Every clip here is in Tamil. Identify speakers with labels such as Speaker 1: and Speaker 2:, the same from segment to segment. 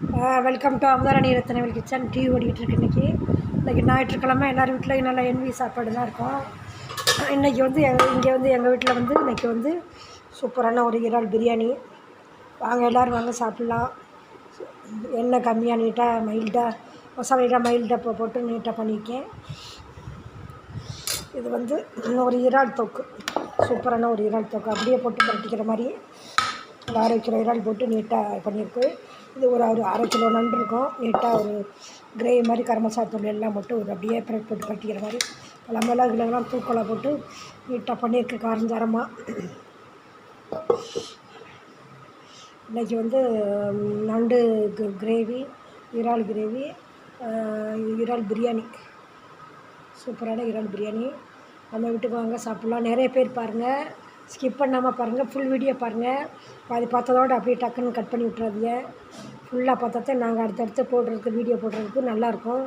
Speaker 1: Welcome to Amutharani Rathnavel kitchen. Tea ஓடிக்கிட்டு இருக்கு இன்றைக்கி இன்றைக்கி ஞாயிற்றுக்கிழமை எல்லார் வீட்டிலையும் நல்லா என்வி சாப்பாடு தான் இருக்கும். இன்றைக்கி வந்து எங்கள் இங்கே வந்து எங்கள் வீட்டில் வந்து இன்றைக்கி வந்து சூப்பரான ஒரு இறால் பிரியாணி. வாங்க எல்லோரும் வாங்க சாப்பிட்லாம். எண்ணெய் கம்மியாக நீட்டாக மைல்டாக மசாலா மைல்டாக போ போட்டு நீட்டாக பண்ணியிருக்கேன். இது வந்து ஒரு இறால் தொக்கு. சூப்பரான ஒரு இறால் தொக்கு. அப்படியே போட்டு பரட்டிக்கிற மாதிரி ஒரு இறால் போட்டு நீட்டாக பண்ணியிருக்கு. இது ஒரு ஒரு அரை கிலோ நண்டு இருக்கும். நீட்டாக ஒரு கிரேவி மாதிரி கரமசாத்தூள் எல்லாம் போட்டு ஒரு அப்படியே பிரெட் போட்டு கட்டிக்கிற மாதிரி பல மிளகு கிளகுலாம் தூக்கலாக போட்டு நீட்டாக பண்ணியிருக்கு காரஞ்சாரமாக இன்றைக்கி வந்து நண்டு கிரேவி இறால் கிரேவி இறால் பிரியாணி. சூப்பரான இறால் பிரியாணி. நம்ம வீட்டுக்கு வாங்க சாப்பிட்லாம். நிறைய பேர் பாருங்கள் ஸ்கிப் பண்ணாமல் பாருங்கள் ஃபுல் வீடியோ பாருங்கள் பாதி பார்த்ததோடு அப்படியே டக்குன்னு கட் பண்ணி விட்றாதீங்க ஃபுல்லாக பார்த்தா நாங்கள் அடுத்தடுத்து போடுறதுக்கு வீடியோ போடுறதுக்கு நல்லாயிருக்கும்.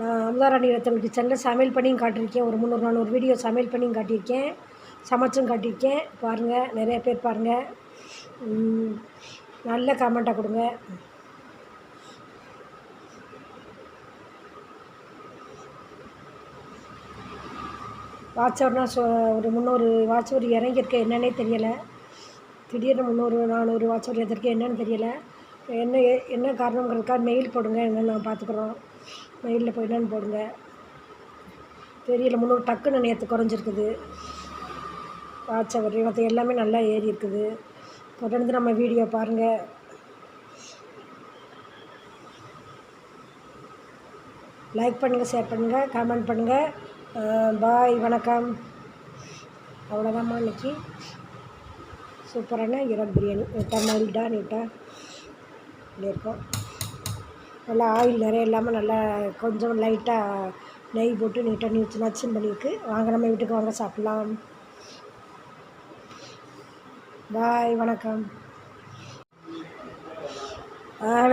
Speaker 1: நான் அமுதாராணி ரத்தன் கிச்சனில் சமையல் பண்ணியும் காட்டியிருக்கேன். ஒரு முந்நூறு நானூறு வீடியோ சமையல் பண்ணியும் காட்டியிருக்கேன். சமைச்சும் காட்டியிருக்கேன். பாருங்கள் நிறைய பேர் பாருங்கள் நல்ல கமெண்ட்டாக கொடுங்க. வாட்சவர்னால் சொ ஒரு முந்நூறு வாட்சவர் இறங்கியிருக்க. என்னன்னே தெரியலை. திடீர்னு முந்நூறு நானூறு வாட்சவர் எதற்கு என்னன்னு தெரியலை. என்ன என்ன காரணங்கிறதுக்காக மெயில் போடுங்க. என்னென்னு நான் பார்த்துக்குறோம். மெயிலில் போய் என்னென்னு போடுங்க. தெரியல. முந்நூறு டக்குன்னு நேற்று குறைஞ்சிருக்குது. வாட்சவர் மற்ற எல்லாமே நல்லா ஏறி இருக்குது. தொடர்ந்து நம்ம வீடியோ பாருங்கள் லைக் பண்ணுங்கள் ஷேர் பண்ணுங்கள் கமெண்ட் பண்ணுங்கள் பாய் வணக்கம். அவ்வளோதாம்மா இன்னைக்கு. சூப்பரான இறால் பிரியாணி. நீட்டாக மைல்டாக நீட்டாக இப்படி இருக்கும். நல்லா ஆயில் நிறைய இல்லாமல் நல்லா கொஞ்சம் லைட்டாக நெய் போட்டு நீட்டாக நீச்சு நச்சுன்னு பண்ணியிருக்கு. வாங்க நம்ம வீட்டுக்கு வாங்க சாப்பிட்லாம். பாய் வணக்கம்.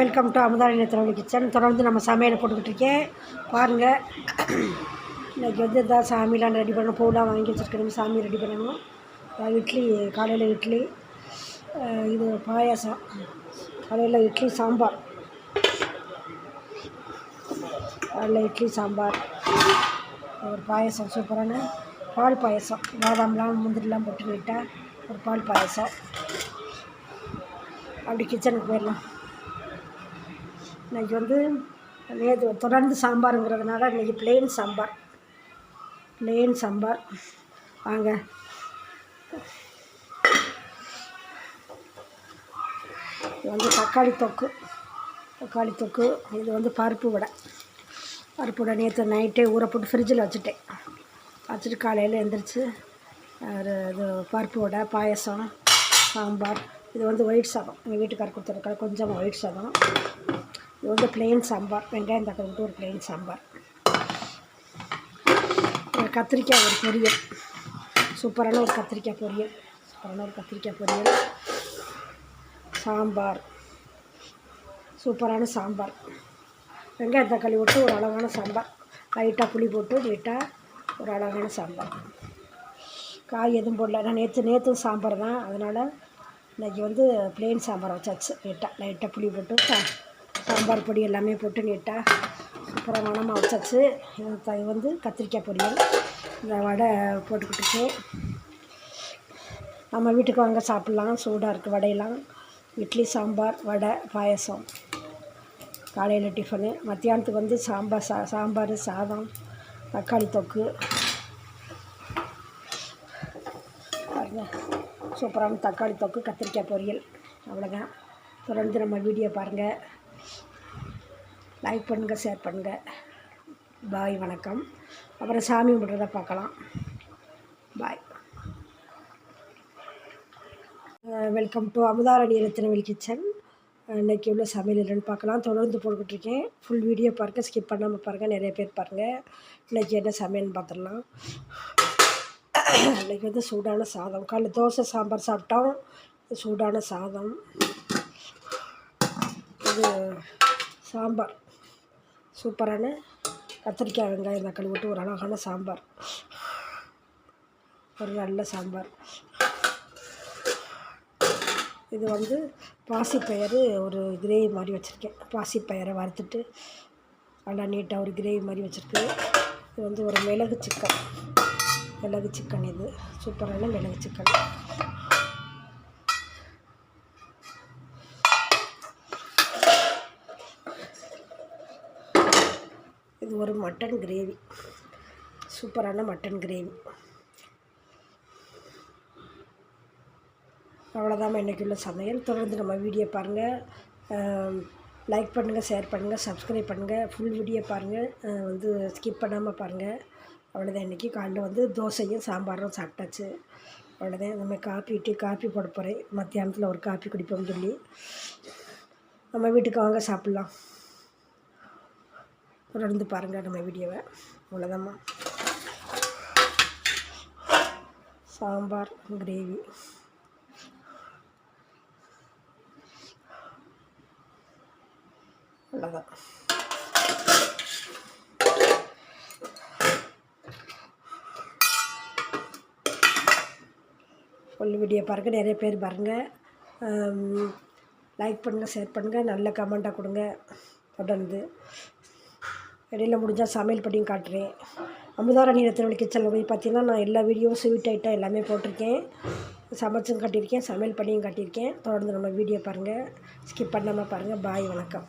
Speaker 1: வெல்கம் டு அமுதா நிலத்திரவழி கிச்சன் தொடர்ந்து நம்ம சமையலை போட்டுக்கிட்டு இருக்கேன். பாருங்கள் இன்றைக்கி வந்து இதான் சாமிலாம் ரெடி பண்ணணும். பூலாம் வாங்கி வச்சுருக்கணும். சாமி ரெடி பண்ணணும். இட்லி காலையில் இட்லி இது பாயாசம். காலையில் இட்லி சாம்பார். காலையில் இட்லி சாம்பார். ஒரு பாயசம் சூப்பரான பால் பாயசம். பாதாம்லாம் முந்திரிலாம் போட்டு நீட்டாக ஒரு பால் பாயசம். அப்படி கிச்சனுக்கு போயிடலாம். இன்றைக்கி வந்து நேற்று தொடர்ந்து சாம்பாருங்கிறதுனால இன்றைக்கி பிளெயின் சாம்பார். பிளேன் சாம்பார். வாங்க. இது வந்து தக்காளி தொக்கு. தக்காளி தொக்கு. இது வந்து பருப்பு வடை. பருப்பு வடை நேற்று நைட்டே ஊற போட்டு ஃப்ரிட்ஜில் வச்சுட்டேன். வச்சுட்டு காலையில் எழுந்திரிச்சு ஒரு இது பருப்பு வடை பாயசம் சாம்பார். இது வந்து ஒயிட் சாதம். எங்கள் வீட்டுக்காரர் கொடுத்துருக்காரு. கொஞ்சம் ஒயிட் சாதம். இது வந்து பிளெயின் சாம்பார். வெங்காயம் தக்காளி விட்டு ஒரு பிளெயின் சாம்பார். கத்திரிக்காய் ஒரு பொரியல். சூப்பரான ஒரு கத்திரிக்காய் பொரியல். சூப்பரான ஒரு கத்திரிக்காய் பொரியல். சாம்பார். சூப்பரான சாம்பார். வெங்காயம் தக்காளி விட்டு ஒரு அழகான சாம்பார். லைட்டாக புளி போட்டு நீட்டாக ஒரு அழகான சாம்பார். காய் எதுவும் போடல. நான் நேற்று நேற்று சாம்பார் தான். அதனால் இன்றைக்கி வந்து பிளெயின் சாம்பார் வச்சாச்சு. நீட்டாக லைட்டாக புளி போட்டு சா- சாம்பார் பொடி எல்லாமே போட்டு நீட்டாக சூப்பராக மனமாக வச்சாச்சு. த- இது வந்து கத்திரிக்காய் பொரியல். இந்த வடை போட்டுக்கிட்டு நம்ம வீட்டுக்கு வாங்க சாப்பிட்லாம். சூடாக இருக்குது வடையெல்லாம். இட்லி சாம்பார் வடை பாயசம். காலையில் டிஃபனு. மத்தியானத்துக்கு வந்து சாம்பார் சா சாம்பார் சாதம் தக்காளி தொக்கு. சூப்பரான தக்காளி தொக்கு கத்திரிக்காய் பொரியல். அவ்வளோதான் தொடர்ந்து நம்ம வீடியோ பாருங்கள் லைக் பண்ணுங்கள் ஷேர் பண்ணுங்கள் பாய் வணக்கம். அப்புறம் சாமி கும்பிட்றத பார்க்கலாம். Bye. Welcome to Amutharani Rathinavel kitchen இன்றைக்கி உள்ள சமையல் என்னென்னு பார்க்கலாம். தொடர்ந்து போட்டுக்கிட்டு இருக்கேன். ஃபுல் வீடியோ பாருங்கள் ஸ்கிப் பண்ணாமல் பாருங்கள் நிறைய பேர் பாருங்கள் இன்றைக்கி என்ன சமையல்னு பார்த்துடலாம். இன்றைக்கி வந்து சூடான சாதம். காலைல தோசை சாம்பார் சாப்பிட்டோம். சூடான சாதம். இது சாம்பார். சூப்பரான கத்திரிக்காய் வெங்காயம் தக்காளி போட்டு ஒரு அழகான சாம்பார். ஒரு நல்ல சாம்பார். இது வந்து பாசிப்பயிறு ஒரு கிரேவி மாதிரி வச்சுருக்கேன். பாசிப்பயிரை வறுத்துட்டு நல்லா நீட்டாக ஒரு கிரேவி மாதிரி வச்சுருக்கு. இது வந்து ஒரு மிளகு சிக்கன். மிளகு சிக்கன் இது. சூப்பரான மிளகு சிக்கன். இது ஒரு மட்டன் கிரேவி சூப்பரான மட்டன் கிரேவி அவ்வளோதாம்மா இன்றைக்குள்ள சமையல். தொடர்ந்து நம்ம வீடியோ பாருங்கள் லைக் பண்ணுங்கள் ஷேர் பண்ணுங்கள் சப்ஸ்கிரைப் பண்ணுங்கள் ஃபுல் வீடியோ பாருங்கள் வந்து ஸ்கிப் பண்ணாமல் பாருங்கள் அவ்வளோதான் இன்றைக்கி காலையில் வந்து தோசையும் சாம்பாரும் சாப்பிட்டாச்சு. அவ்வளோதான் நம்ம காப்பி டீ காப்பி போட போகிறேன் மத்தியானத்தில் ஒரு காப்பி குடிப்போம்னு சொல்லி. நம்ம வீட்டுக்கு வாங்க சாப்பிட்லாம். தொடர்ந்து பாருங்கள் நம்ம வீடியோவை. அவ்வளோதாம்மா சாம்பார் கிரேவி. அவ்வளோதான் ஃபுல் வீடியோ பாருங்கள் நிறைய பேர் பாருங்கள் லைக் பண்ணுங்கள் ஷேர் பண்ணுங்கள் நல்ல கமெண்ட்டாக கொடுங்க. தொடர்ந்து. இடையில முடிஞ்சால் சமையல் பண்ணியும் காட்டுறேன். அமுதாராணி ரத்னவழி கிச்சனில் போய் பார்த்தீங்கன்னா நான் எல்லா வீடியோவும் ஸ்வீட் ஐட்டம் எல்லாமே போட்டிருக்கேன். சமைச்சும் காட்டியிருக்கேன் சமையல் பண்ணியும் காட்டியிருக்கேன். தொடர்ந்து நம்ம வீடியோ பாருங்கள் ஸ்கிப் பண்ணாமல் பாருங்கள் பாய் வணக்கம்.